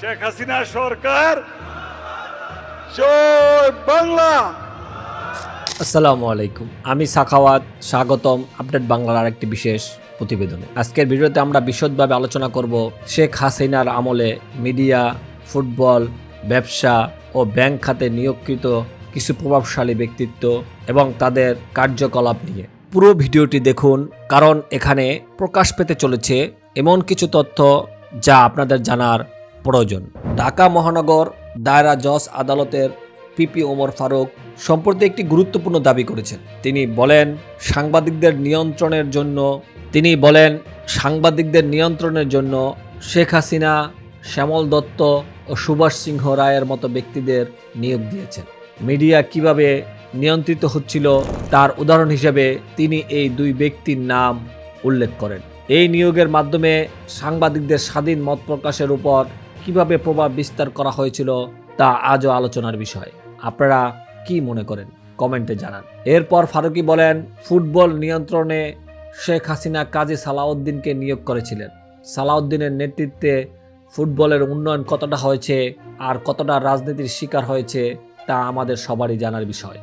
শেখ হাসিনা সরকার। জয় বাংলা। আসসালামু আলাইকুম। আমি সাখাওয়াত স্বাগতম আপডেট বাংলার আরেকটি বিশেষ প্রতিবেদনে। আজকের ভিডিওতে আমরা বিশদভাবে আলোচনা করব শেখ হাসিনার আমলে মিডিয়া ফুটবল ব্যবসা ও ব্যাংক খাতে নিয়োগকৃত কিছু প্রভাবশালী ব্যক্তিত্ব এবং তাদের কার্যকলাপ নিয়ে। পুরো ভিডিওটি দেখুন কারণ এখানে প্রকাশ পেতে চলেছে এমন কিছু তথ্য যা আপনাদের জানার প্রয়োজন। ঢাকা মহানগর দায়রা জজ আদালতের পিপি ওমর ফারুক সম্প্রতি একটি গুরুত্বপূর্ণ দাবি করেছেন। তিনি বলেন, সাংবাদিকদের নিয়ন্ত্রণের জন্য, তিনি বলেন, সাংবাদিকদের নিয়ন্ত্রণের জন্য শেখ হাসিনা, শ্যামল দত্ত ও সুভাষ সিংহ রায়ের মতো ব্যক্তিদের নিয়োগ দিয়েছেন। মিডিয়া কীভাবে নিয়ন্ত্রিত হচ্ছিল তার উদাহরণ হিসেবে তিনি এই দুই ব্যক্তির নাম উল্লেখ করেন। এই নিয়োগের মাধ্যমে সাংবাদিকদের স্বাধীন মত প্রকাশের উপর কীভাবে প্রভাব বিস্তার করা হয়েছিল তা আজও আলোচনার বিষয়। আপনারা কি মনে করেন? কমেন্টে জানান। এরপর ফারুকি বলেন, ফুটবল নিয়ন্ত্রণে শেখ হাসিনা কাজী সালাউদ্দিনকে নিয়োগ করেছিলেন। সালাউদ্দিনের নেতৃত্বে ফুটবলের উন্নয়ন কতটা হয়েছে আর কতটা রাজনীতির শিকার হয়েছে তা আমাদের সবারই জানার বিষয়।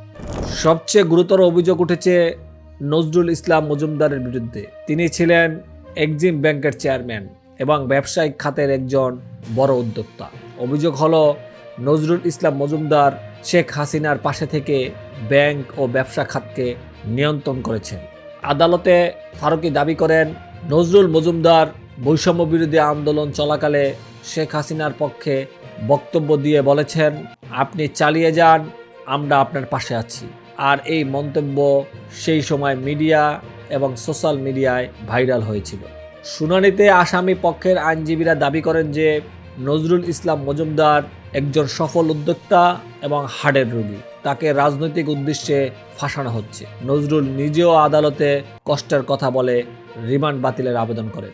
সবচেয়ে গুরুতর অভিযোগ উঠেছে নজরুল ইসলাম মজুমদারের বিরুদ্ধে। তিনি ছিলেন এক্সিম ব্যাংকের চেয়ারম্যান এবং ব্যবসায়িক খাতের একজন বড় উদ্যোক্তা। অভিযোগ হলো, নজরুল ইসলাম মজুমদার শেখ হাসিনার পাশে থেকে ব্যাংক ও ব্যবসা খাতকে নিয়ন্ত্রণ করেছেন। আদালতে ফারুকি দাবি করেন, নজরুল মজুমদার বৈষম্য বিরোধী আন্দোলন চলাকালে শেখ হাসিনার পক্ষে বক্তব্য দিয়ে বলেছেন, আপনি চালিয়ে যান, আমরা আপনার পাশে আছি। আর এই মন্তব্য সেই সময় মিডিয়া এবং সোশ্যাল মিডিয়ায় ভাইরাল হয়েছিল। শুনানিতে আসামি পক্ষের আইনজীবীরা দাবি করেন যে নজরুল ইসলাম মজুমদার একজন সফল উদ্যোক্তা এবং হার্টের রোগী। তাকে রাজনৈতিক উদ্দেশ্যে ফাঁসানো হচ্ছে। নজরুল নিজেও আদালতে কষ্টের কথা বলে রিমান্ড বাতিলের আবেদন করেন।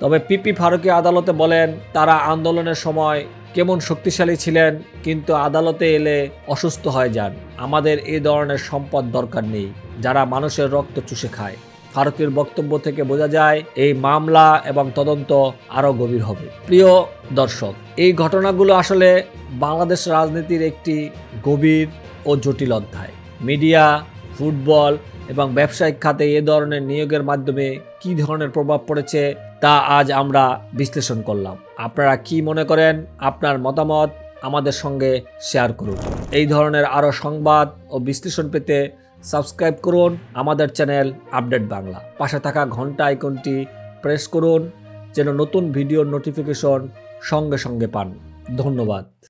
তবে পিপি ফারুকি আদালতে বলেন, তারা আন্দোলনের সময় কেমন শক্তিশালী ছিলেন, কিন্তু আদালতে এলে অসুস্থ হয়ে যান। আমাদের এই ধরনের সম্পদ দরকার নেই। যারা মানুষের রক্ত চুষে খায়। ফারুকের বক্তব্য থেকে বোঝা যায়, এই মামলা এবং তদন্ত আরও গভীর হবে। প্রিয় দর্শক, এই ঘটনাগুলো আসলে বাংলাদেশ রাজনীতির একটি গভীর ও জটিল অধ্যায়। মিডিয়া, ফুটবল এবং ব্যবসায়িক খাতে এ ধরনের নিয়োগের মাধ্যমে কী ধরনের প্রভাব পড়েছে তা আজ আমরা বিশ্লেষণ করলাম। আপনারা কি মনে করেন? আপনার মতামত আমাদের সঙ্গে শেয়ার করুন। এই ধরনের আরও সংবাদ ও বিশ্লেষণ পেতে সাবস্ক্রাইব করুন আমাদের চ্যানেল আপডেট বাংলা। পাশে থাকা ঘণ্টা আইকনটি প্রেস করুন, যেন নতুন ভিডিওর নোটিফিকেশন সঙ্গে সঙ্গে পান। ধন্যবাদ।